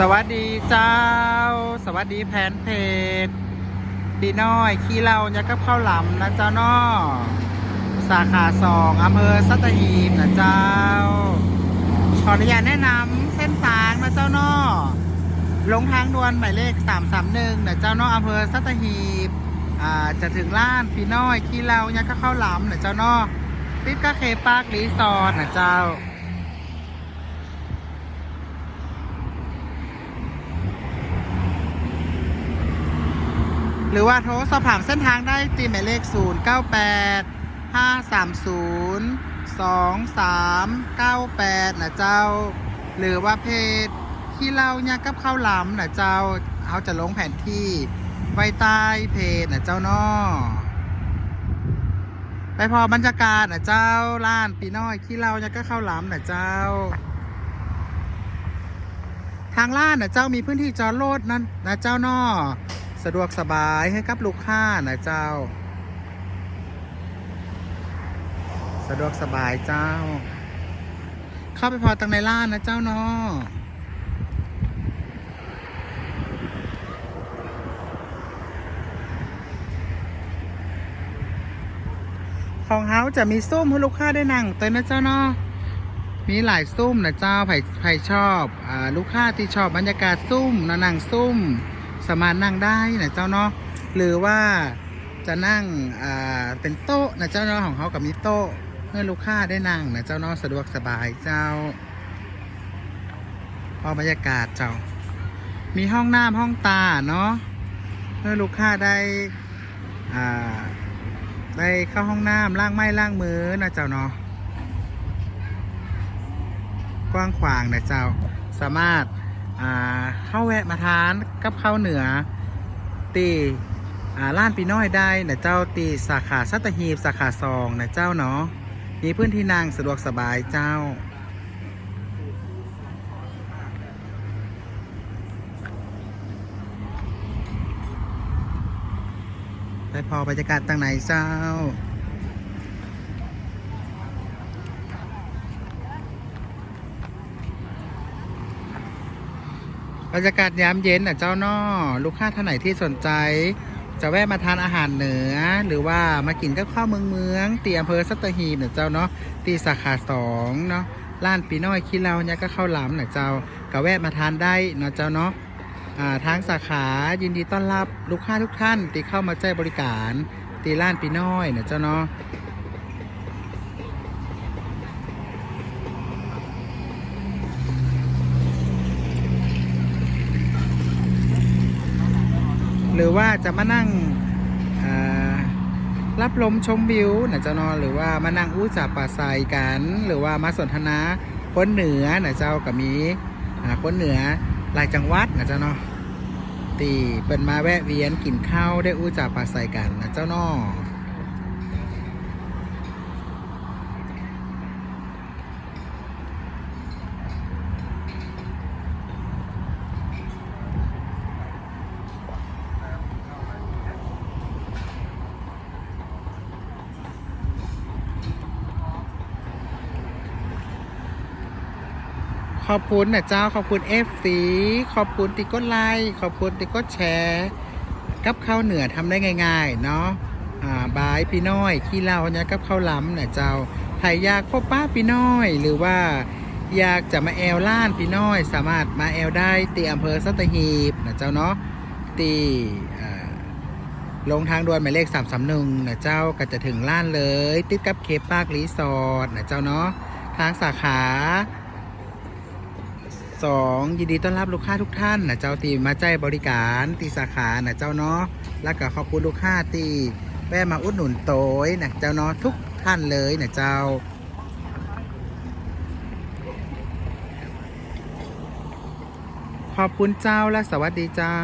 สวัสดีเจ้า สวัสดีแผนเพจดีน้อยขี้เหล่ายักษ์กับข้าวหลำนะเจ้าน้อสาขาสองอำเภอสัตหีบนะเจ้า ขออนุญาตแนะนำเส้นทางนะเจ้าน้อลงทางด่วนหมายเลข 331นะเจ้าน้ออำเภอสัตหีบอ่าจะถึงล้านพี่น้อยขี้เหล่ายักษ์กับข้าวหลำนะเจ้าน้อติดกับเคปาร์ครีสอร์ทนะเจ้า หรือว่าโทรสอบถามเส้นทางได้ตีหมายเลข 0 9 8 5 3 0 2 3 9 8นะเจ้า หรือว่าเพจที่เราเนี่ยกับข้าวหลำนะเจ้าเขาจะลงแผนที่ไว้ใต้เพจนะเจ้าน้อไปพอบรรยากาศนะเจ้าล้านปีน้อยที่เราเนี่ยก็ข้าวหลำนะเจ้าทางล้านนะเจ้ามีพื้นที่จอดรถนั่นนะเจ้านอ สะดวกสบายให้กับลูกค้านะเจ้า สะดวกสบายเจ้า เข้าไปพอตังในร้านนะเจ้าเนาะของเฮาจะมีซุ้มให้ลูกค้าได้นั่งเต้นนะเจ้าเนาะมีหลายซุ้มนะเจ้าไผ่ไผ่ชอบ อ่า ลูกค้าที่ชอบบรรยากาศซุ้มนะนั่งซุ้ม สามารถนั่งได้นะเจ้าเนาะหรือว่าจะนั่งอ่าเป็นโต๊ะนะเจ้าเนาะของเขากับมีโต๊ะเพื่อลูกค้าได้นั่งนะเจ้าเนาะสะดวกสบายเจ้าพอบรรยากาศเจ้า มีห้องน้ำห้องตาเนาะเพื่อลูกค้าได้อ่าได้เข้าห้องน้ำล้างไม้ล้างมือนะเจ้าเนาะกว้างขวางนะเจ้าสามารถ อ่าเข้าแวะมาทานกับข้าวเหนือ ตีอ่าล้านปีน้อยได้นะเจ้าตีสาขาสัตหีบสาขาสองนะเจ้าเนาะมีพื้นที่นั่งสะดวกสบายเจ้าไปพอบรรยากาศต่างไหนเจ้า บรรยากาศยามเย็นน่ะเจ้าน้อลูกค้าท่านไหนที่สนใจ จะแวะมาทานอาหารเหนือ หรือว่ามากินกับข้าวเมืองเมืองตีอำเภอสัตหีบน่ะเจ้าเนาะตีสาขาสองเนาะร้านปีน้อยขี้เราเนี่ยก็เข้าวหลามน่ะเจ้าก็แวะมาทานได้เนาะเจ้าเนาะอ่าทางสาขายินดีต้อนรับลูกค้าทุกท่านที่เข้ามาใช้บริการตีร้านปีน้อยน่ะเจ้าเนาะ หรือว่าจะมานั่งรับลมชมวิวนะเจ้านอหรือว่ามานั่งอู้จับป่าไซกัน หรือว่ามาสนทนาคนเหนือนะเจ้ากับมีคนเหนือหลายจังหวัดนะเจ้านอตีเป็นมาแวะเวียนกินข้าวได้อู้จับป่าไซกันนะเจ้านอ ขอบคุณนะเจ้าขอบคุณเอฟซีขอบคุณติกดไลค์ขอบคุณติกดแชร์กับข้าวเหนือทำได้ง่าย ๆ เนาะอ่าบายพี่น้อยขี้เหล้าเนี่ยกับข้าวล้ำนะเจ้าใครอยากพบป้าพี่น้อยหรือว่าอยากจะมาแอลล้านพี่น้อย สามารถมาแอลได้ตีอำเภอสัตหีบนะเจ้าเนาะตีลงทางด่วนหมายเลข 3 3 1นะเจ้าก็จะถึงล้านเลย ติดกับเคปาร์ครีสอร์ทนะเจ้าเนาะทางสาขา สองยินดีต้อนรับลูกค้าทุกท่านนะเจ้าตีมาใจบริการตีสาขานะเจ้าเนาะแล้วก็ขอบคุณลูกค้าตีแวะมาอุดหนุนโต้ยนะเจ้าเนาะทุกท่านเลยนะเจ้าขอบคุณเจ้าและสวัสดีเจ้า